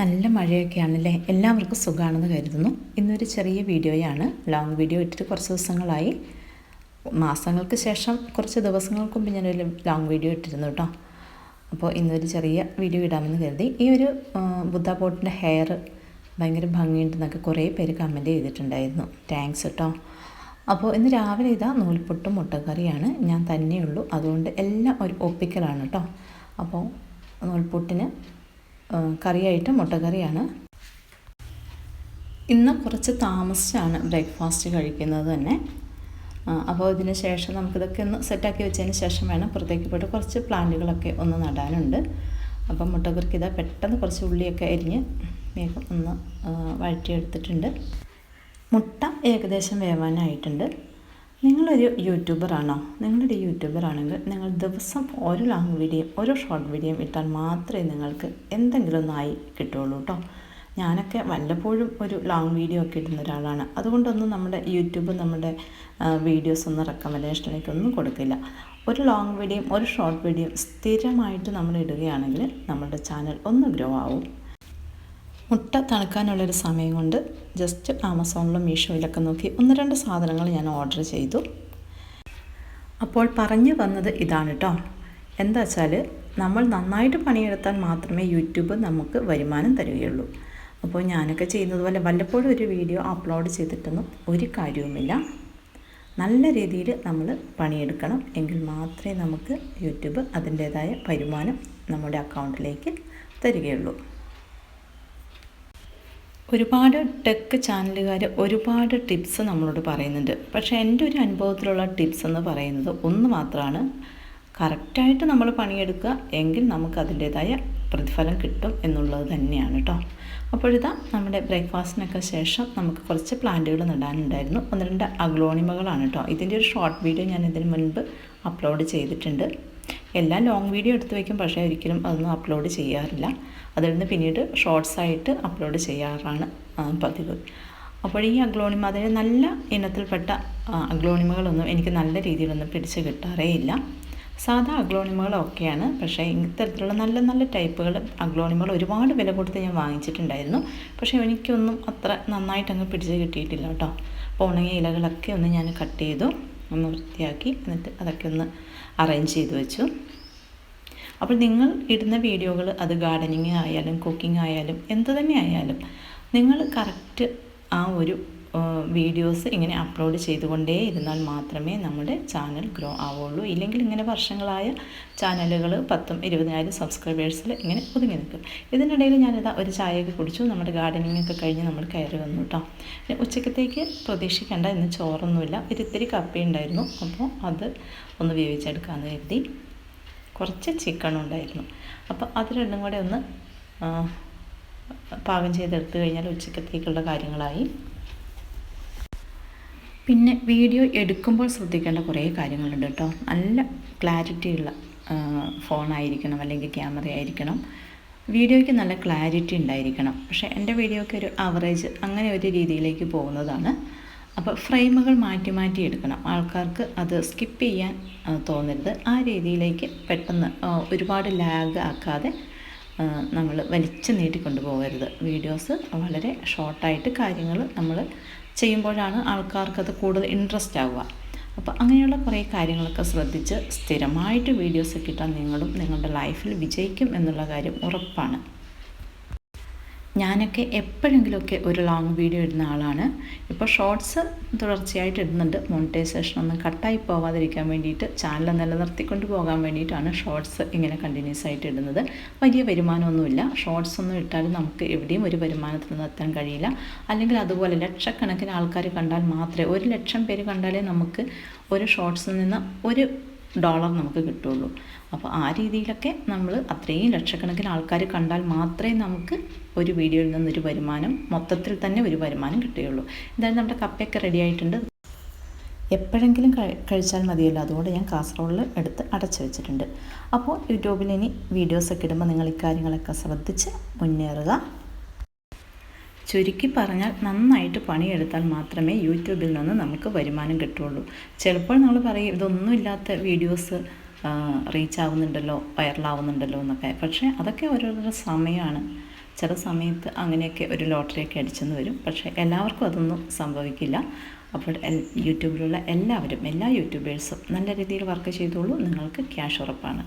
നല്ല മഴയൊക്കെയാണല്ലേ? എല്ലാവർക്കും സുഖമാണെന്ന് കരുതുന്നു. ഇന്നൊരു ചെറിയ വീഡിയോയാണ്. ലോങ് വീഡിയോ ഇട്ടിട്ട് കുറച്ച് ദിവസങ്ങളായി. മാസങ്ങൾക്ക് ശേഷം കുറച്ച് ദിവസങ്ങൾക്ക് മുമ്പ് ഞാനൊരു ലോങ് വീഡിയോ ഇട്ടിരുന്നു കേട്ടോ അപ്പോൾ ഇന്നൊരു ചെറിയ വീഡിയോ ഇടാമെന്ന് കരുതി. ഈ ഒരു ബുദ്ധ പോട്ടിന്റെ ഹെയർ ഭയങ്കര ഭംഗിയുണ്ടെന്നൊക്കെ കുറേ പേര് കമന്റ് ചെയ്തിട്ടുണ്ടായിരുന്നു. താങ്ക്സ് കേട്ടോ അപ്പോൾ ഇന്ന് രാവിലെ ഇതാ നൂൽപുട്ടും മുട്ടക്കറിയാണ്. ഞാൻ തന്നെയുള്ളൂ. അതുകൊണ്ട് എല്ലാം ഒരു ഒപ്പിക്കലാണ് കേട്ടോ അപ്പോൾ നൂൽപുട്ടിന് കറിയായിട്ട് മുട്ടക്കറിയാണ്. ഇന്ന് കുറച്ച് താമസിച്ചാണ് ബ്രേക്ക്ഫാസ്റ്റ് കഴിക്കുന്നത് തന്നെ. അപ്പോൾ ഇതിന് ശേഷം നമുക്കിതൊക്കെ ഒന്ന് സെറ്റാക്കി വെച്ചതിന് ശേഷം വേണം പുറത്തേക്ക് പോയിട്ട് കുറച്ച് പ്ലാന്റുകളൊക്കെ ഒന്ന് നടാനുണ്ട്. അപ്പം മുട്ടക്കറിക്ക് ഇതാ പെട്ടെന്ന് കുറച്ച് ഉള്ളിയൊക്കെ അരിഞ്ഞ് വേഗം ഒന്ന് വഴറ്റിയെടുത്തിട്ടുണ്ട്. മുട്ട ഏകദേശം വേവാനായിട്ടുണ്ട്. നിങ്ങളൊരു യൂട്യൂബറാണോ? നിങ്ങളൊരു യൂട്യൂബറാണെങ്കിൽ നിങ്ങൾ ദിവസം ഒരു ലോങ് വീഡിയോ ഒരു ഷോർട്ട് വീഡിയോ ഇട്ടാൽ മാത്രമേ നിങ്ങൾക്ക് എന്തെങ്കിലും ഒന്നായി കിട്ടുള്ളൂ കേട്ടോ. ഞാനൊക്കെ വല്ലപ്പോഴും ഒരു ലോങ് വീഡിയോ ഒക്കെ ഇടുന്ന ഒരാളാണ്. അതുകൊണ്ടൊന്നും നമ്മുടെ യൂട്യൂബ് നമ്മുടെ വീഡിയോസ് ഒന്നും റെക്കമെൻഡേഷനിലേക്ക് ഒന്നും കൊടുക്കില്ല. ഒരു ലോങ് വീഡിയോയും ഒരു ഷോർട്ട് വീഡിയോയും സ്ഥിരമായിട്ട് നമ്മൾ ഇടുകയാണെങ്കിൽ നമ്മുടെ ചാനൽ ഒന്ന് ഗ്രോ ആവും. മുട്ട തണുക്കാനുള്ളൊരു സമയം കൊണ്ട് ജസ്റ്റ് ആമസോണിലും മീഷോയിലൊക്കെ നോക്കി ഒന്ന് രണ്ട് സാധനങ്ങൾ ഞാൻ ഓർഡർ ചെയ്തു. അപ്പോൾ പറഞ്ഞു വന്നത് ഇതാണ് കേട്ടോ എന്താ വെച്ചാൽ നമ്മൾ നന്നായിട്ട് പണിയെടുത്താൽ മാത്രമേ യൂട്യൂബ് നമുക്ക് വരുമാനം തരികയുള്ളൂ. അപ്പോൾ ഞാനൊക്കെ ചെയ്യുന്നത് പോലെ വല്ലപ്പോഴും ഒരു വീഡിയോ അപ്ലോഡ് ചെയ്തിട്ടൊന്നും ഒരു കാര്യവുമില്ല. നല്ല രീതിയിൽ നമ്മൾ പണിയെടുക്കണം എങ്കിൽ മാത്രമേ നമുക്ക് യൂട്യൂബ് അതിന്റേതായ വരുമാനം നമ്മുടെ അക്കൗണ്ടിലേക്ക് തരികയുള്ളൂ. ഒരുപാട് ടെക് ചാനലുകാർ ഒരുപാട് ടിപ്സ് നമ്മളോട് പറയുന്നുണ്ട്. പക്ഷേ എന്റെ ഒരു അനുഭവത്തിലുള്ള ടിപ്സ് എന്ന് പറയുന്നത് ഒന്ന് മാത്രമാണ്. കറക്റ്റായിട്ട് നമ്മൾ പണിയെടുക്കുക എങ്കിൽ നമുക്ക് അതിന്റേതായ പ്രതിഫലം കിട്ടും എന്നുള്ളത് തന്നെയാണ് കേട്ടോ. അപ്പോഴിതാ നമ്മുടെ ബ്രേക്ക്ഫാസ്റ്റിനൊക്കെ ശേഷം നമുക്ക് കുറച്ച് പ്ലാന്റുകൾ നടാനുണ്ടായിരുന്നു. ഒന്ന് രണ്ട് അഗ്ലോണിമകളാണ് കേട്ടോ. ഇതിന്റെ ഒരു ഷോർട്ട് വീഡിയോ ഞാൻ ഇതിന് മുൻപ് അപ്ലോഡ് ചെയ്തിട്ടുണ്ട്. എല്ലാം ലോങ് വീഡിയോ എടുത്ത് വയ്ക്കും പക്ഷേ ഒരിക്കലും അതൊന്നും അപ്ലോഡ് ചെയ്യാറില്ല. അതിൽ നിന്ന് പിന്നീട് ഷോർട്സ് ആയിട്ട് അപ്ലോഡ് ചെയ്യാറാണ് പതിവ്. അപ്പോൾ ഈ അഗ്ലോണിമ അതിന് നല്ല ഇനത്തിൽപ്പെട്ട അഗ്ലോണിമകളൊന്നും എനിക്ക് നല്ല രീതിയിലൊന്നും പിടിച്ച് കിട്ടാറേ ഇല്ല. സാധാ അഗ്ലോണിമകളൊക്കെയാണ് പക്ഷേ ഇത്തരത്തിലുള്ള നല്ല നല്ല ടൈപ്പുകൾ അഗ്ലോണിമകൾ ഒരുപാട് വില കൊടുത്ത് ഞാൻ വാങ്ങിച്ചിട്ടുണ്ടായിരുന്നു. പക്ഷേ എനിക്കൊന്നും അത്ര നന്നായിട്ടങ്ങ് പിടിച്ച് കിട്ടിയിട്ടില്ല കേട്ടോ. അപ്പോൾ ഉണങ്ങിയ ഇലകളൊക്കെ ഒന്ന് ഞാൻ കട്ട് ചെയ്തു. ഒന്ന് വൃത്തിയാക്കി എന്നിട്ട് അതൊക്കെ ഒന്ന് അറേഞ്ച് ചെയ്ത് വെച്ചു. അപ്പോൾ നിങ്ങൾ ഇടുന്ന വീഡിയോകൾ അത് ഗാർഡനിങ് ആയാലും കുക്കിംഗ് ആയാലും എന്ത് തന്നെ ആയാലും നിങ്ങൾ കറക്റ്റ് ആ ഒരു വീഡിയോസ് ഇങ്ങനെ അപ്ലോഡ് ചെയ്തുകൊണ്ടേ ഇരുന്നാൽ മാത്രമേ നമ്മുടെ ചാനൽ ഗ്രോ ആവുള്ളൂ ഇല്ലെങ്കിൽ ഇങ്ങനെ വർഷങ്ങളായ ചാനലുകൾ പത്തും ഇരുപതിനായിരം സബ്സ്ക്രൈബേഴ്സിൽ ഇങ്ങനെ ഒതുങ്ങി നിൽക്കും. ഇതിനിടയിൽ ഞാനിതാ ഒരു ചായയൊക്കെ കുടിച്ചു. നമ്മുടെ ഗാർഡനിങ് ഒക്കെ കഴിഞ്ഞ് നമ്മൾ കയറി വന്നു കേട്ടോ ഉച്ചക്കത്തേക്ക് പ്രതീക്ഷിക്കേണ്ട ഇന്ന് ചോറൊന്നുമില്ല. ഒരിത്തിരി കപ്പയുണ്ടായിരുന്നു അപ്പോൾ അത് ഒന്ന് വേവിച്ചെടുക്കാമെന്ന് കരുതി കുറച്ച് ചിക്കനും ഉണ്ടായിരുന്നു. അപ്പോൾ അത് രണ്ടും കൂടെ ഒന്ന് പാകം ചെയ്തെടുത്തു കഴിഞ്ഞാൽ ഉച്ചക്കത്തേക്കുള്ള കാര്യങ്ങളായി. പിന്നെ വീഡിയോ എടുക്കുമ്പോൾ ശ്രദ്ധിക്കേണ്ട കുറേ കാര്യങ്ങളുണ്ട് കേട്ടോ. നല്ല ക്ലാരിറ്റി ഉള്ള ഫോണായിരിക്കണം അല്ലെങ്കിൽ ക്യാമറ ആയിരിക്കണം. വീഡിയോയ്ക്ക് നല്ല ക്ലാരിറ്റി ഉണ്ടായിരിക്കണം. പക്ഷേ എന്റെ വീഡിയോയ്ക്ക് ഒരു അവറേജ് അങ്ങനെ ഒരു രീതിയിലേക്ക് പോകുന്നതാണ്. അപ്പോൾ ഫ്രെയിമുകൾ മാറ്റി മാറ്റി എടുക്കണം. ആൾക്കാർക്ക് അത് സ്കിപ്പ് ചെയ്യാൻ തോന്നരുത്. ആ രീതിയിലേക്ക് പെട്ടെന്ന് ഒരുപാട് ലാഗ് ആക്കാതെ നമ്മൾ വലിച്ചു നീട്ടിക്കൊണ്ട് പോകരുത്. വീഡിയോസ് വളരെ ഷോർട്ടായിട്ട് കാര്യങ്ങൾ നമ്മൾ ചെയ്യുമ്പോഴാണ് ആൾക്കാർക്കത് കൂടുതൽ ഇൻട്രസ്റ്റ് ആവുക. അപ്പോൾ അങ്ങനെയുള്ള കുറേ കാര്യങ്ങളൊക്കെ ശ്രദ്ധിച്ച് സ്ഥിരമായിട്ട് വീഡിയോസ് കിട്ടാൻ നിങ്ങളും നിങ്ങളുടെ ലൈഫിൽ വിജയിക്കും എന്നുള്ള കാര്യം ഉറപ്പാണ്. ഞാനൊക്കെ എപ്പോഴെങ്കിലുമൊക്കെ ഒരു ലോങ് വീഡിയോ ഇടുന്ന ആളാണ്. ഇപ്പോൾ ഷോർട്സ് തുടർച്ചയായിട്ട് ഇടുന്നുണ്ട്. മോണിറ്റൈസേഷൻ ഒന്നും കട്ടായി പോവാതിരിക്കാൻ വേണ്ടിയിട്ട് ചാനൽ നിലനിർത്തിക്കൊണ്ട് പോകാൻ വേണ്ടിയിട്ടാണ് ഷോർട്സ് ഇങ്ങനെ കണ്ടിന്യൂസ് ആയിട്ട് ഇടുന്നത്. വലിയ വരുമാനമൊന്നുമില്ല. ഷോർട്സ് ഒന്നും ഇട്ടാലും നമുക്ക് എവിടെയും ഒരു വരുമാനത്തിൽ എത്താൻ കഴിയില്ല. അല്ലെങ്കിൽ അതുപോലെ ലക്ഷക്കണക്കിന് ആൾക്കാർ കണ്ടാൽ മാത്രമേ ഒരു ലക്ഷം പേര് കണ്ടാലേ നമുക്ക് ഒരു ഷോർട്സിൽ നിന്ന് ഒരു ഡോളർ നമുക്ക് കിട്ടുള്ളൂ. അപ്പോൾ ആ രീതിയിലൊക്കെ നമ്മൾ അത്രയും ലക്ഷക്കണക്കിന് ആൾക്കാർ കണ്ടാൽ മാത്രമേ നമുക്ക് ഒരു വീഡിയോയിൽ നിന്നൊരു വരുമാനം മൊത്തത്തിൽ തന്നെ ഒരു വരുമാനം കിട്ടുകയുള്ളൂ. എന്തായാലും നമ്മുടെ കപ്പയൊക്കെ റെഡി ആയിട്ടുണ്ട്. എപ്പോഴെങ്കിലും കഴിച്ചാൽ മതിയല്ലോ. അതുകൊണ്ട് ഞാൻ കാസറോളിൽ എടുത്ത് അടച്ചു വെച്ചിട്ടുണ്ട്. അപ്പോൾ യൂട്യൂബിൽ ഇനി വീഡിയോസൊക്കെ ഇടുമ്പോൾ നിങ്ങൾ ഇക്കാര്യങ്ങളൊക്കെ ശ്രദ്ധിച്ച് മുന്നേറുക. ചുരുക്കി പറഞ്ഞാൽ നന്നായിട്ട് പണിയെടുത്താൽ മാത്രമേ യൂട്യൂബിൽ നിന്ന് നമുക്ക് വരുമാനം കിട്ടുള്ളൂ ചിലപ്പോൾ നമ്മൾ പറയും ഇതൊന്നുമില്ലാത്ത വീഡിയോസ് റീച്ച് ആവുന്നുണ്ടല്ലോ വൈറലാവുന്നുണ്ടല്ലോ എന്നൊക്കെ. പക്ഷേ അതൊക്കെ ഓരോരുത്തരുടെ സമയമാണ്. ചില സമയത്ത് അങ്ങനെയൊക്കെ ഒരു ലോട്ടറിയൊക്കെ അടിച്ചെന്ന് വരും. പക്ഷേ എല്ലാവർക്കും അതൊന്നും സംഭവിക്കില്ല. അപ്പോൾ യൂട്യൂബിലുള്ള എല്ലാവരും എല്ലാ യൂട്യൂബേഴ്സും നല്ല രീതിയിൽ വർക്ക് ചെയ്തോളൂ. നിങ്ങൾക്ക് ക്യാഷ് ഉറപ്പാണ്.